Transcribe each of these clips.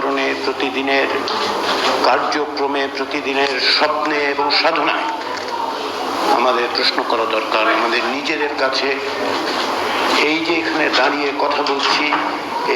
আচরণে প্রতিদিনের কার্যক্রমে প্রতিদিনের স্বপ্নে এবং সাধনায় আমাদের প্রশ্ন করা দরকার। আমাদের নিজেদের কাছে এই যে এখানে দাঁড়িয়ে কথা বলছি,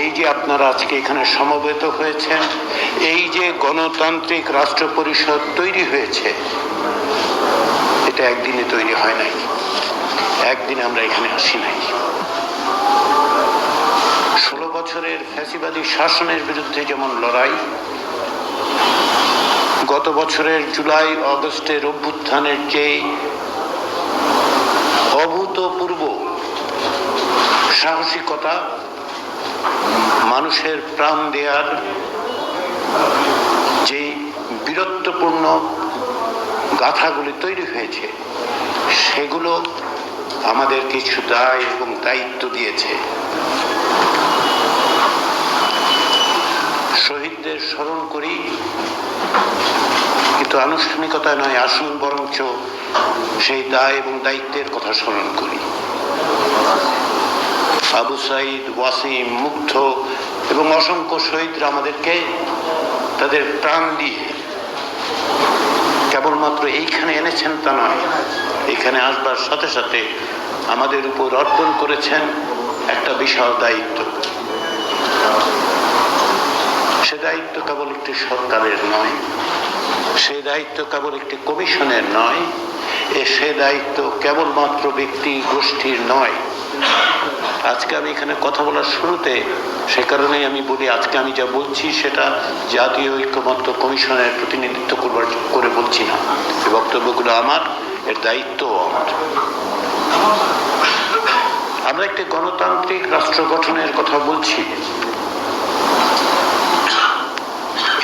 এই যে আপনারা আজকে এখানে সমবেত হয়েছেন, এই যে গণতান্ত্রিক রাষ্ট্র পরিষদ তৈরি হয়েছে, এটা একদিনে তৈরি হয় নাই। একদিনে আমরা এখানে আসি নাই। বছরের ফ্যাসিবাদী শাসনের বিরুদ্ধে যেমন লড়াই, গত বছরের জুলাই অগস্টের অভ্যুত্থানের চেয়ে অভূতপূর্ব সাহসিকতা মানুষের প্রাণ দেয়ার যে বীরত্বপূর্ণ গাথাগুলি তৈরি হয়েছে, সেগুলো আমাদের কিছু দায় এবং দায়িত্ব দিয়েছে। স্মরণ করি, কিন্তু আনুষ্ঠানিকতা নয়, আসুন বরঞ্চ সেই দায় এবং দায়িত্বের কথা স্মরণ করি। আবু সাইদ, ওয়াসিম, মুগ্ধ এবং অসংখ্য শহীদরা আমাদেরকে তাদের প্রাণ দিয়ে কেবলমাত্র এইখানে এনেছেন তা নয়, এখানে আসবার সাথে সাথে আমাদের উপর অর্পণ করেছেন একটা বিশাল দায়িত্ব। দায়িত্ব কেবল একটি সরকারের নয়, সে দায়িত্ব কেবল একটি কমিশনের নয়, এ সে দায়িত্ব কেবলমাত্র ব্যক্তি গোষ্ঠীর নয়। আজকে আমি এখানে কথা বলার শুরুতে সে কারণেই আমি বলি, আজকে আমি যা বলছি সেটা জাতীয় ঐক্যমত্য কমিশনের প্রতিনিধিত্ব করবার করে বলছি না। এই বক্তব্যগুলো আমার, এর দায়িত্বও আমার। আমরা একটি গণতান্ত্রিক রাষ্ট্র গঠনের কথা বলছি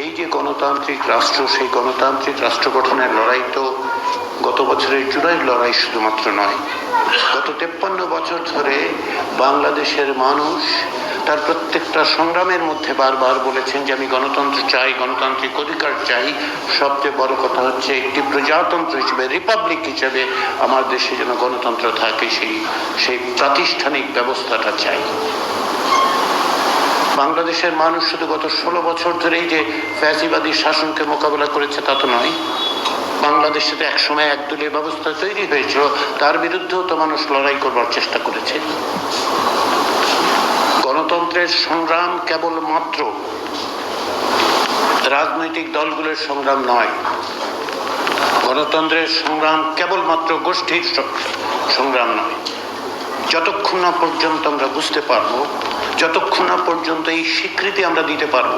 এই যে গণতান্ত্রিক রাষ্ট্র, সেই গণতান্ত্রিক রাষ্ট্র গঠনের লড়াই তো গত বছরের জুলাইয়ের লড়াই শুধুমাত্র নয়। গত তেপ্পান্ন বছর ধরে বাংলাদেশের মানুষ তার প্রত্যেকটা সংগ্রামের মধ্যে বারবার বলেছেন যে আমি গণতন্ত্র চাই, গণতান্ত্রিক অধিকার চাই। সবচেয়ে বড় কথা হচ্ছে একটি প্রজাতন্ত্র হিসেবে, রিপাবলিক হিসেবে আমার দেশে যেন গণতন্ত্র থাকে, সেই সেই প্রাতিষ্ঠানিক ব্যবস্থাটা চাই। বাংলাদেশের মানুষ শুধু গত ষোলো বছর ধরেই যে ফ্যাসিবাদী শাসনকে মোকাবেলা করেছে তা তো নয়। বাংলাদেশে তো একসময় একদলীয় ব্যবস্থা তৈরি হয়েছিল, তার বিরুদ্ধেও তো মানুষ লড়াই করবার চেষ্টা করেছে। গণতন্ত্রের সংগ্রাম কেবলমাত্র রাজনৈতিক দলগুলোর সংগ্রাম নয়। গণতন্ত্রের সংগ্রাম কেবলমাত্র গোষ্ঠীর সংগ্রাম নয়। যতক্ষণ না পর্যন্ত আমরা বুঝতে পারব যতক্ষণ না পর্যন্ত এই স্বীকৃতি আমরা দিতে পারব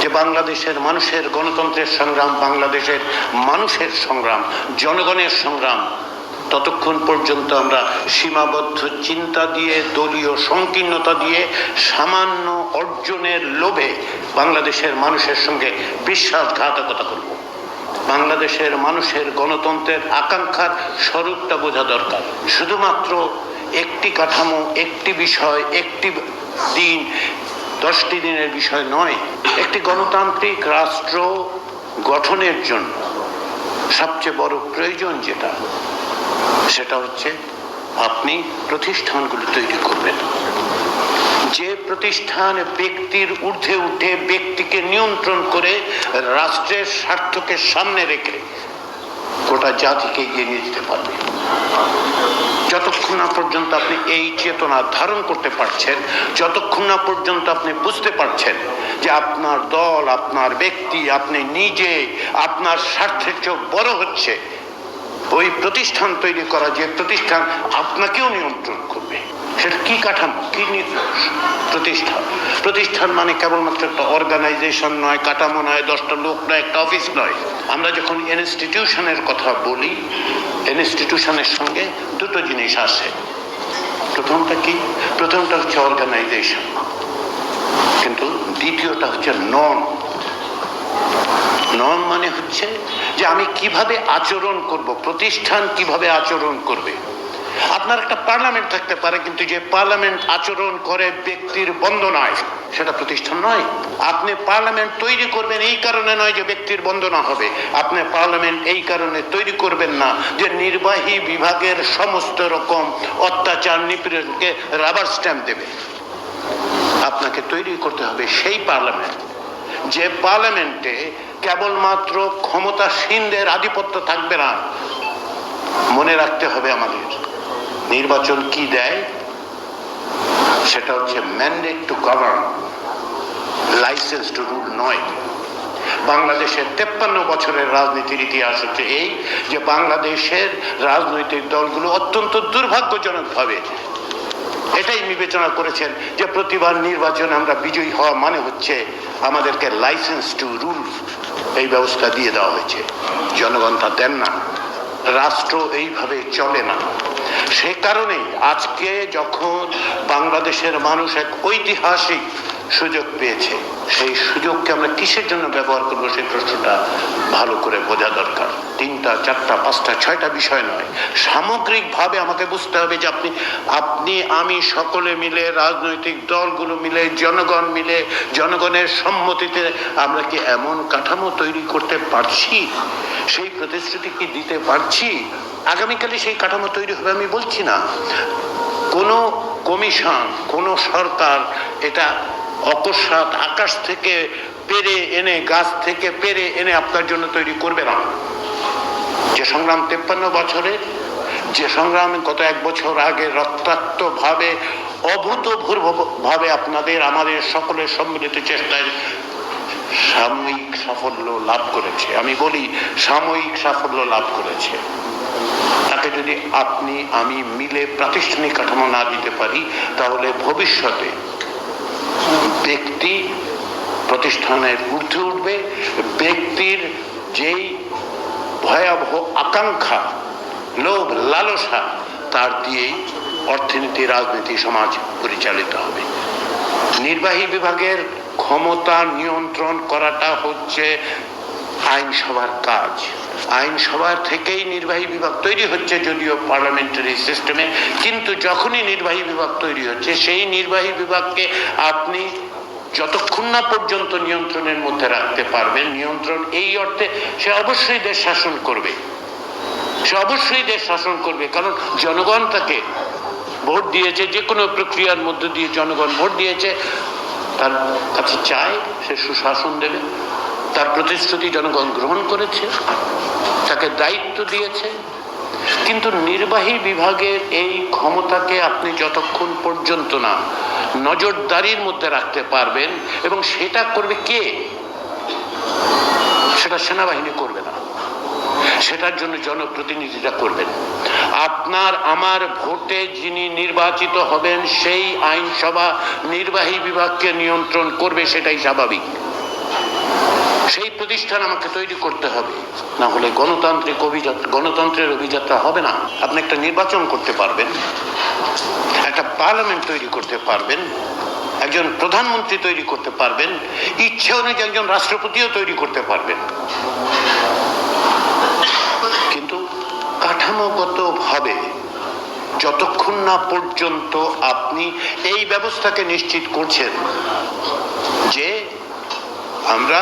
যে বাংলাদেশের মানুষের গণতন্ত্রের সংগ্রাম, বাংলাদেশের মানুষের সংগ্রাম, জনগণের সংগ্রাম, ততক্ষণ পর্যন্ত আমরা সীমাবদ্ধ চিন্তা দিয়ে, দলীয় সংকীর্ণতা দিয়ে, সামান্য অর্জনের লোভে বাংলাদেশের মানুষের সঙ্গে বিশ্বাসঘাতকতা করব। বাংলাদেশের মানুষের গণতন্ত্রের আকাঙ্ক্ষার স্বরূপটা বোঝা দরকার। শুধুমাত্র একটি কাঠামো, একটি বিষয়, একটি দিন, দশটি দিনের বিষয় নয়, একটি গণতান্ত্রিক রাষ্ট্র গঠনের জন্য সবচেয়ে বড় প্রয়োজন যেটা, সেটা হচ্ছে আপনি প্রতিষ্ঠানগুলো তৈরি করবেন। যে প্রতিষ্ঠান ব্যক্তির ঊর্ধ্বে উঠে ব্যক্তিকে নিয়ন্ত্রণ করে রাষ্ট্রের স্বার্থকে সামনে রেখে গোটা জাতিকে এগিয়ে নিয়ে যেতে পারবে। যতক্ষণ না পর্যন্ত আপনি এই চেতনা ধারণ করতে পারছেন, যতক্ষণ না পর্যন্ত আপনি বুঝতে পারছেন যে আপনার দল, আপনার ব্যক্তি, আপনি নিজে, আপনার স্বার্থের চেয়েও বড় হচ্ছে, ওই প্রতিষ্ঠান তৈরি করা যে প্রতিষ্ঠান আপনাকেও নিয়ন্ত্রণ করবে। সেটা কি কাঠামো? কি প্রতিষ্ঠান প্রতিষ্ঠান মানে কেবলমাত্র একটা অর্গানাইজেশন নয়, কাঠামো নয়, দশটা লোক নয়, একটা অফিস নয়। আমরা যখন ইনস্টিটিউশনের কথা বলি ইনস্টিটিউশনের সঙ্গে দুটো জিনিস আসে। প্রথমটা কি? প্রথমটা হচ্ছে অর্গানাইজেশন কিন্তু দ্বিতীয়টা হচ্ছে নন নন মানে হচ্ছে যে আমি কীভাবে আচরণ করব, প্রতিষ্ঠান কীভাবে আচরণ করবে। আপনার একটা পার্লামেন্ট থাকতে পারে, কিন্তু যে পার্লামেন্ট আচরণ করে ব্যক্তির বন্দনায়, সেটা প্রতিষ্ঠান নয়। আপনি পার্লামেন্ট তৈরি করবেন এই কারণে নয় যে ব্যক্তির বন্দনা হবে। আপনি পার্লামেন্ট এই কারণে তৈরি করবেন না যে নির্বাহী বিভাগের সমস্ত রকম অত্যাচার নিপীড়নকে রাবার স্ট্যাম্প দেবে। আপনাকে তৈরি করতে হবে সেই পার্লামেন্ট। যে পার্লামেন্টে কেবলমাত্র ক্ষমতাসীনদের আধিপত্য থাকবে না, মনে রাখতে হবে আমাদের। নির্বাচন কি দেয়? সেটা হচ্ছে mandate to govern license to rule নয়। বাংলাদেশের তেপ্পান্ন বছরের রাজনীতির ইতিহাস হচ্ছে এই যে বাংলাদেশের রাজনৈতিক দলগুলো অত্যন্ত দুর্ভাগ্যজনকভাবে এটাই বিবেচনা করেছেন যে প্রতিবার নির্বাচনে আমরা বিজয়ী হওয়া মানে হচ্ছে আমাদেরকে লাইসেন্স টু রুল এই ব্যবস্থা দিয়ে দেওয়া হয়েছে। জনগণ তা দেন না। রাষ্ট্র এইভাবে চলে না। সে কারণেই আজকে যখন বাংলাদেশের মানুষ এক ঐতিহাসিক সুযোগ পেয়েছে। সেই সুযোগকে আমরা কিসের জন্য ব্যবহার করব সেই প্রশ্নটা ভালো করে বোঝা দরকার। তিনটা, চারটা, পাঁচটা, ছয়টা বিষয় নয়। সামগ্রিকভাবে আমাকে বুঝতে হবে যে আপনি আপনি, আমি সকলে মিলে, রাজনৈতিক দলগুলো মিলে, জনগণ মিলে, জনগণের সম্মতিতে আমরা কি এমন কাঠামো তৈরি করতে পারছি? সেই প্রতিশ্রুতি কি দিতে পারছি? আগামীকালে সেই কাঠামো তৈরি হবে আমি বলছি না। কোনো কমিশন, কোনো সরকার এটা অকস্মাৎ আকাশ থেকে পেরে এনে, গাছ থেকে পেরে এনে আপনার জন্য তৈরি করবে না। যে সংগ্রাম তেপ্পান্ন বছরে, যে সংগ্রাম গত এক বছর আগে রক্তাক্ত ভাবে অভূতপূর্ব ভাবে আপনাদের, আমাদের সকলের সম্মিলিত চেষ্টায় সাময়িক সাফল্য লাভ করেছে। আমি বলি, সাময়িক সাফল্য লাভ করেছে। তাকে যদি আপনি, আমি মিলে প্রাতিষ্ঠানিক কাঠামো না দিতে পারি, তাহলে ভবিষ্যতে ব্যক্তি প্রতিষ্ঠানের ঊর্ধ্বে উঠবে, ব্যক্তির যেই ভয়াবহ আকাঙ্ক্ষা, লোভ, লালসা, তার দিয়েই অর্থনীতি, রাজনীতি, সমাজ পরিচালিত হবে। নির্বাহী বিভাগের ক্ষমতা নিয়ন্ত্রণ করাটা হচ্ছে আইনসভার কাজ। আইনসভা থেকেই নির্বাহী বিভাগ তৈরি হচ্ছে, যদিও পার্লামেন্টারি সিস্টেমে। কিন্তু যখনই নির্বাহী বিভাগ তৈরি হচ্ছে, সেই নির্বাহী বিভাগকে আপনি যতক্ষণ না পর্যন্ত নিয়ন্ত্রণের মধ্যে রাখতে পারবে, নিয়ন্ত্রণ এই অর্থে সে অবশ্যই দেশ শাসন করবে। সে অবশ্যই দেশ শাসন করবে, কারণ জনগণ তাকে ভোট দিয়েছে, যে কোনো প্রক্রিয়ার মধ্য দিয়ে জনগণ ভোট দিয়েছে, তার কাছে চায়, সে সুশাসন দেবে। তার প্রতিশ্রুতি জনগণ গ্রহণ করেছে, তাকে দায়িত্ব দিয়েছে। কিন্তু নির্বাহী বিভাগের এই ক্ষমতাকে আপনি যতক্ষণ পর্যন্ত না নজরদারির মধ্যে রাখতে পারবেন এবং সেটা করবে কে? সেটা সেনাবাহিনী করবে না। সেটার জন্য জনপ্রতিনিধিরা করবেন। আপনার, আমার ভোটে যিনি নির্বাচিত হবেন, সেই আইনসভা নির্বাহী বিভাগকে নিয়ন্ত্রণ করবে, সেটাই স্বাভাবিক। সেই প্রতিষ্ঠান আমাকে তৈরি করতে হবে। না হলে গণতান্ত্রিক অভিযাত্রা গণতন্ত্রের অভিযাত্রা হবে না। আপনি একটা নির্বাচন করতে পারবেন। একটা পার্লামেন্ট তৈরি করতে পারবেন, একজন প্রধানমন্ত্রী তৈরি করতে পারবেন, ইচ্ছে অনুযায়ী একজন রাষ্ট্রপতিও তৈরি করতে পারবেন। কিন্তু কাঠামোগতভাবে যতক্ষণ না পর্যন্ত আপনি এই ব্যবস্থাকে নিশ্চিত করছেন যে আমরা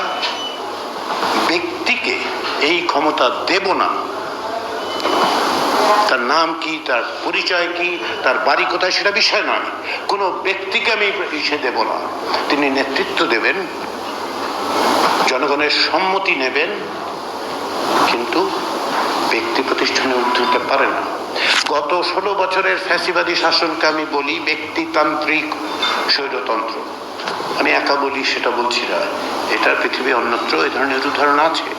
ব্যক্তিকে এই ক্ষমতা দেব না তার নাম কি, তার পরিচয় কি, তার বাড়ি কোথায় সেটা বিষয় নয়। কোনো ব্যক্তিকে আমি ইসে দেব না। তিনি নেতৃত্ব দেবেন, জনগণের সম্মতি নেবেন, কিন্তু ব্যক্তি প্রতিষ্ঠানে উঠতে পারে না। গত ষোলো বছরের ফ্যাসিবাদী শাসনকে আমি বলি ব্যক্তিতান্ত্রিক স্বৈরতন্ত্র। আমি একা বলি সেটা বলছি না। এটার পৃথিবী অন্যত্র এই ধরনের উদাহরণ আছে।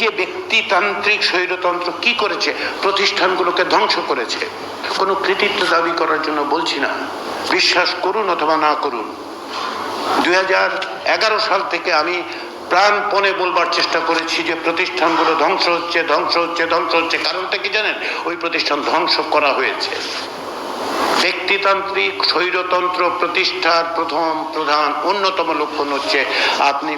যে ব্যক্তিতান্ত্রিক স্বৈরতন্ত্র কি করেছে? প্রতিষ্ঠানগুলোকে ধ্বংস করেছে। কোনো কৃতিত্ব দাবি করার জন্য বলছি না। বিশ্বাস করুন অথবা না করুন। দুই হাজার এগারো সাল থেকে আমি প্রাণপণে বলবার চেষ্টা করেছি যে প্রতিষ্ঠানগুলো ধ্বংস হচ্ছে ধ্বংস হচ্ছে ধ্বংস হচ্ছে। কারণটা কি জানেন? ওই প্রতিষ্ঠান ধ্বংস করা হয়েছে। ব্যক্তিতান্ত্রিক স্বৈরতন্ত্র প্রতিষ্ঠার প্রথম প্রধান, অন্যতম লক্ষণ হচ্ছে আপনি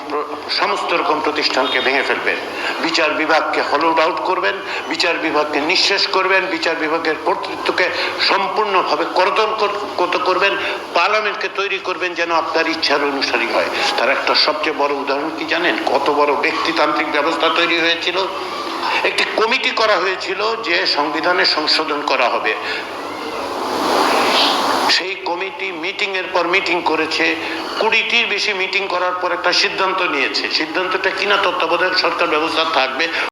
সমস্ত রকম প্রতিষ্ঠানকে ভেঙে ফেলবেন। বিচার বিভাগকে হলোড আউট করবেন, বিচার বিভাগকে নিঃশেষ করবেন, বিচার বিভাগের কর্তৃত্বকে সম্পূর্ণভাবে করদল কত করবেন, পার্লামেন্টকে তৈরি করবেন যেন আপনার ইচ্ছার অনুসারী হয়। তার একটা সবচেয়ে বড় উদাহরণ কি জানেন? কত বড় ব্যক্তিতান্ত্রিক ব্যবস্থা তৈরি হয়েছিল? একটি কমিটি করা হয়েছিল যে সংবিধানের সংশোধন করা হবে। সেই কমিটি মিটিং এর পর মিটিং করেছে, কুড়িটির বেশি মিটিং করার পর একটা সিদ্ধান্ত নিয়েছে। সিদ্ধান্তটা কিনা তত্ত্বাবধায়ক সরকার ব্যবস্থা থাকবে।